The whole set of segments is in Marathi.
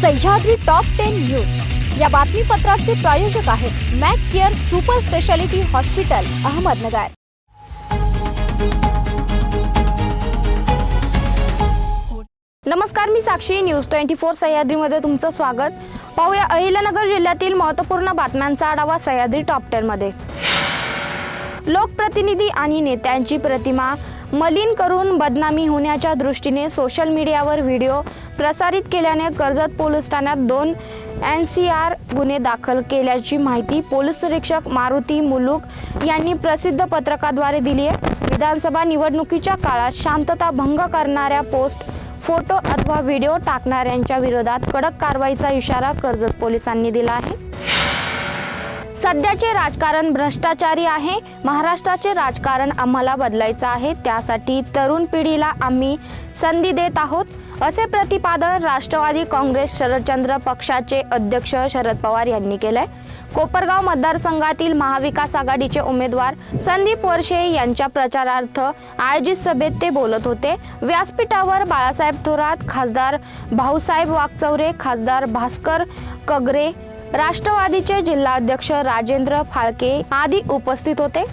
सह्याद्री टॉप टेन न्यूज या बातमीपत्राचे प्रायोजक आहेत Mac care super speciality hospital Ahmednagar. नमस्कार मी साक्षी. न्यूज ट्वेंटी फोर सह्याद्रीमध्ये तुमचं स्वागत. पाहूया अहिल्यानगर जिल्ह्यातील महत्त्वपूर्ण बातम्यांचा आढावा सह्याद्री टॉप टेनमध्ये लोकप्रतिनिधी आणि नेत्यांची प्रतिमा मलिन करून बदनामी होण्याच्या दृष्टीने सोशल मीडियावर व्हिडिओ प्रसारित केल्याने कर्जत पोलीस ठाण्यात दोन एन सी आर गुन्हे दाखल केल्याची माहिती पोलीस निरीक्षक मारुती मुलूक यांनी प्रसिद्ध पत्रकाद्वारे दिली आहे. विधानसभा निवडणुकीच्या काळात शांतता भंग करणाऱ्या पोस्ट फोटो अथवा व्हिडिओ टाकणाऱ्यांच्या विरोधात कडक कारवाईचा इशारा कर्जत पोलिसांनी दिला आहे. सध्याचे राजकारण भ्रष्टाचारी आहे. महाराष्ट्राचे राजकारण आम्हाला बदलायचं आहे. त्यासाठी तरुण पिढीला आम्ही संधी देत आहोत. असे प्रतिपादन राष्ट्रवादी काँग्रेस शरदचंद्र पक्षाचे अध्यक्ष शरद पवार यांनी केलंय. कोपरगाव मतदारसंघातील महाविकास आघाडीचे उमेदवार संदीप वर्षे यांच्या प्रचारार्थ आयोजित सभेत ते बोलत होते. व्यासपीठावर बाळासाहेब थोरात खासदार भाऊसाहेब वागचौरे खासदार भास्कर कगरे राष्ट्रवादीचे जिल्हाध्यक्ष राजेंद्र फाळके आदी उपस्थित होते.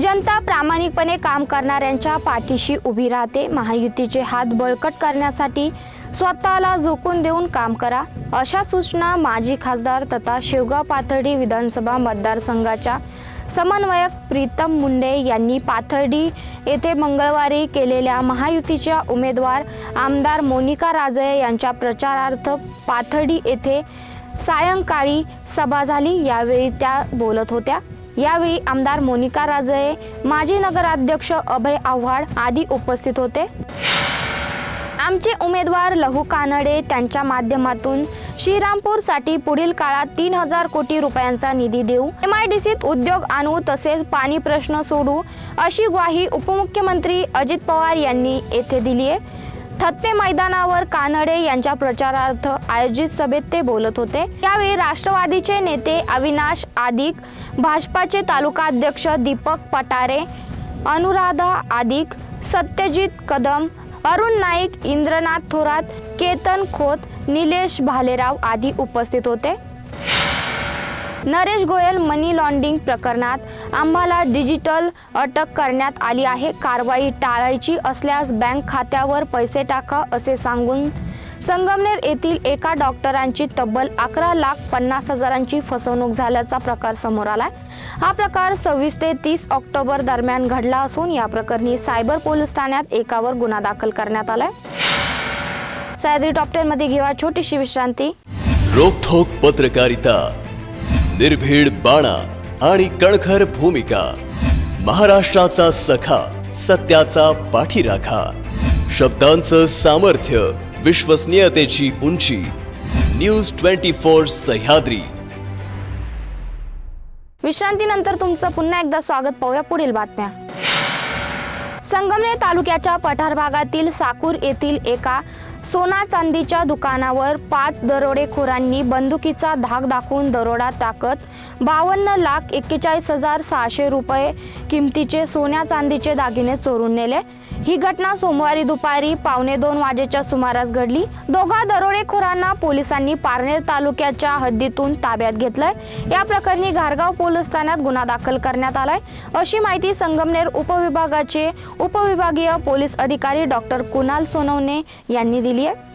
जनता प्रामाणिकपणे काम करणाऱ्यांच्या पाठीशी उभी राहते. महायुतीचे हात बळकट करण्यासाठी स्वतःला झोकून देऊन काम करा. अशा सूचना माजी खासदार तथा शेवगाव पाथर्डी विधानसभा मतदारसंघाच्या समन्वयक प्रीतम मुंडे यांनी पाथर्डी येथे मंगळवारी केलेल्या महायुतीच्या उमेदवार आमदार मोनिका राजे यांच्या प्रचारार्थ पाथर्डी येथे सायंकाळी सभा झाली. यावेळी त्या बोलत होत्या. यावेळी आमदार मोनिका राजे माजी नगराध्यक्ष अभय आव्हाड आदी उपस्थित होते. आमचे उमेदवार लहू कानडे त्यांच्या माध्यमातून श्रीरामपूरसाठी पुढील काळात तीन हजार कोटी रुपयांचा निधी देऊ. एम आय डी सीत उद्योग आणू तसेच पाणी प्रश्न सोडू अशी ग्वाही उपमुख्यमंत्री अजित पवार यांनी येथे दिली आहे. थत्ते मैदानावर कानडे यांच्या प्रचारार्थ आयोजित सभेत ते बोलत होते. यावेळी राष्ट्रवादीचे नेते अविनाश आदिक भाजपाचे तालुका अध्यक्ष दीपक पटारे अनुराधा आदिक सत्यजित कदम अरुण नाईक इंद्रनाथ थोरात केतन खोत निलेश भालेराव आदी उपस्थित होते. नरेश गोयल मनी लॉन्ड्रिंग प्रकरणात आम्हाला डिजिटल अटक करण्यात आली आहे. कारवाई टाळायची असल्यास बँक खात्यावर पैसे टाका असे सांगून संगमनेर येथील एका डॉक्टरांची तब्बल अकरा लाख पन्नास हजारांची फसवणूक झाल्याचा प्रकार समोर आलाय. हा प्रकार सव्वीस ते तीस ऑक्टोबर दरम्यान घडला असून या प्रकरणी सायबर पोलीस ठाण्यात एकावर गुन्हा दाखल करण्यात आलाय. सह्याद्री टॉप टेन मध्ये घेऊया छोटीशी विश्रांती. रोखोक पत्रकारिता निर्भीड बाणा आणि कणखर भूमिका महाराष्ट्राचा सखा सत्याचा पाठीराखा शब्दांचं सामर्थ्य विश्वसनीयतेची उंची. News twenty four Sahyadri. विश्रांतीनंतर तुमचं पुन्हा एकदा स्वागत पाहूया पुढील बातम्या. संगमनेर तालुक्याच्या पठार भागातील साकूर येथील एका सोना चांदीच्या दुकानावर पाच दरोडेखोरांनी बंदुकीचा धाक दाखवून दरोडा टाकत बावन्न लाख एक्केचाळीस हजार सहाशे रुपये किमतीचे सोन्या चांदीचे दागिने चोरून नेले. ही घटना सोमवारी दुपारी पावणे दोन वाजेच्या सुमारास घडली. दोघा दरोडेखोरांना पोलिसांनी पारनेर तालुक्याच्या हद्दीतून ताब्यात घेतलंय. या प्रकरणी घारगाव पोलीस ठाण्यात गुन्हा दाखल करण्यात आलाय. अशी माहिती संगमनेर उपविभागाचे उपविभागीय पोलीस अधिकारी डॉक्टर कुणाल सोनवणे यांनी दिली आहे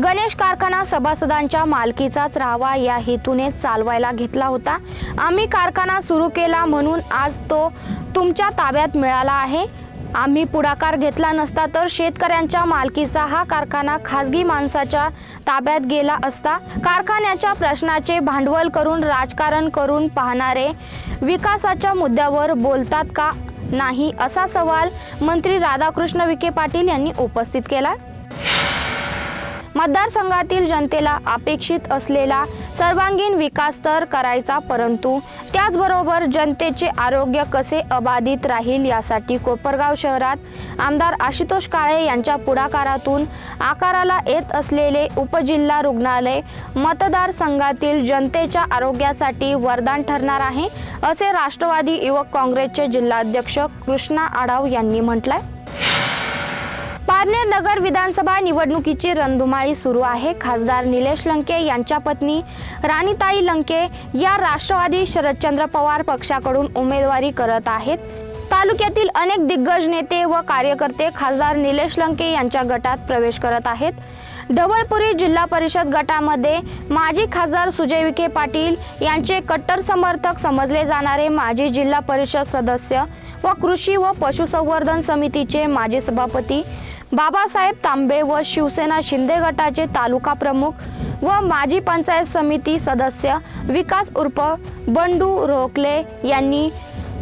गणेश कारखाना सभासदांच्या मालकीचाच राहावा या हेतूने चालवायला घेतला होता. आम्ही कारखाना सुरू केला म्हणून आज तो तुमच्या ताब्यात मिळाला आहे. आम्ही पुढाकार घेतला नसता तर शेतकऱ्यांच्या मालकीचा हा कारखाना खाजगी माणसाच्या ताब्यात गेला असता कारखान्याच्या प्रश्नाचे भांडवल करून राजकारण करून पाहणारे विकासाच्या मुद्द्यावर बोलतात का नाही असा सवाल मंत्री राधाकृष्ण विखे पाटील यांनी उपस्थित केला. मतदारसंघातील जनतेला अपेक्षित असलेला सर्वांगीण विकास तर करायचा परंतु त्याचबरोबर जनतेचे आरोग्य कसे अबाधित राहील यासाठी कोपरगाव शहरात आमदार आशुतोष काळे यांच्या पुढाकारातून आकाराला येत असलेले उपजिल्हा रुग्णालय मतदारसंघातील जनतेच्या आरोग्यासाठी वरदान ठरणार आहे असे राष्ट्रवादी युवक काँग्रेसचे जिल्हाध्यक्ष कृष्णा आढाव यांनी म्हटलंय. पारनेर नगर विधानसभा निवडणुकीची रणधुमाळी सुरू आहे. खासदार निलेश लंके यांच्या पत्नी राणीताई लंके या राष्ट्रवादी शरदचंद्र पवार पक्षाकडून उमेदवारी करत आहेत. तालुक्यातील अनेक दिग्गज नेते व कार्यकर्ते खासदार निलेश लंके यांच्या गटात प्रवेश करत आहेत. ढवळपुरी जिल्हा परिषद गटामध्ये माजी खासदार सुजय विखे पाटील यांचे कट्टर समर्थक समजले जाणारे माजी जिल्हा परिषद सदस्य व कृषी व पशुसंवर्धन समितीचे माजी सभापती बाबासाहेब तांबे व शिवसेना शिंदे गटाचे तालुका प्रमुख व माजी पंचायत समिती सदस्य विकास उर्फ बंडू रोकले यांनी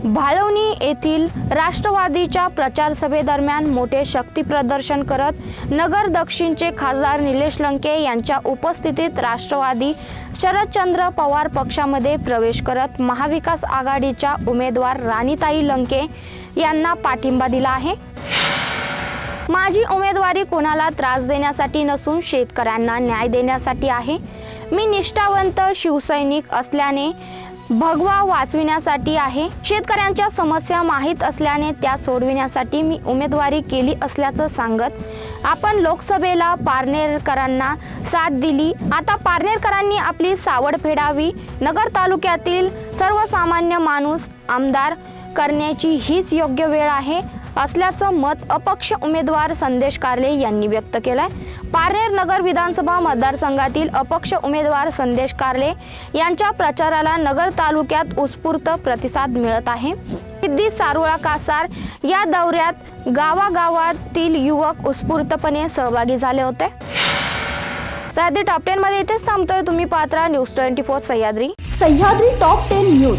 भाळवणी येथील राष्ट्रवादीच्या प्रचार सभेदरम्यान मोठे शक्ती प्रदर्शन करत नगर दक्षिणचे खासदार निलेश लंके यांच्या उपस्थितीत राष्ट्रवादी शरदचंद्र पवार पक्षामध्ये प्रवेश करत महाविकास आघाडीच्या उमेदवार राणीताई लंके यांना पाठिंबा दिला आहे. माझी उमेदवारी कोणाला त्रास देण्यासाठी नसून शेतकऱ्यांना न्याय देण्यासाठी आहे. मी निष्ठावंत शिवसैनिक असल्याने भगवा वाचविण्यासाठी आहे. शेतकऱ्यांच्या समस्या माहीत असल्याने त्या सोडविण्यासाठी मी उमेदवारी केली असल्याचं सांगत आपण लोकसभेला पारनेरकरांना साथ दिली. आता पारनेरकरांनी आपली सावड फेडावी. नगर तालुक्यातील सर्वसामान्य माणूस आमदार करण्याची हीच योग्य वेळ आहे. असल्याचं मत अपक्ष उमेदवार संदेश कार्ले यांनी व्यक्त केलंय. पारनेर नगर विधानसभा मतदारसंघातील अपक्ष उमेदवार संदेश कार्ले यांच्या प्रचाराला नगर तालुक्यात उत्स्फूर्त प्रतिसाद मिळत आहे. सिद्धी सारोळा कासार या दौऱ्यात गावागावातील युवक उत्स्फूर्तपणे सहभागी झाले होते. सह्याद्री टॉप टेन मध्ये इथेच थांबतोय. तुम्ही Patra news twenty four Sahyadri. Sahyadri top ten news.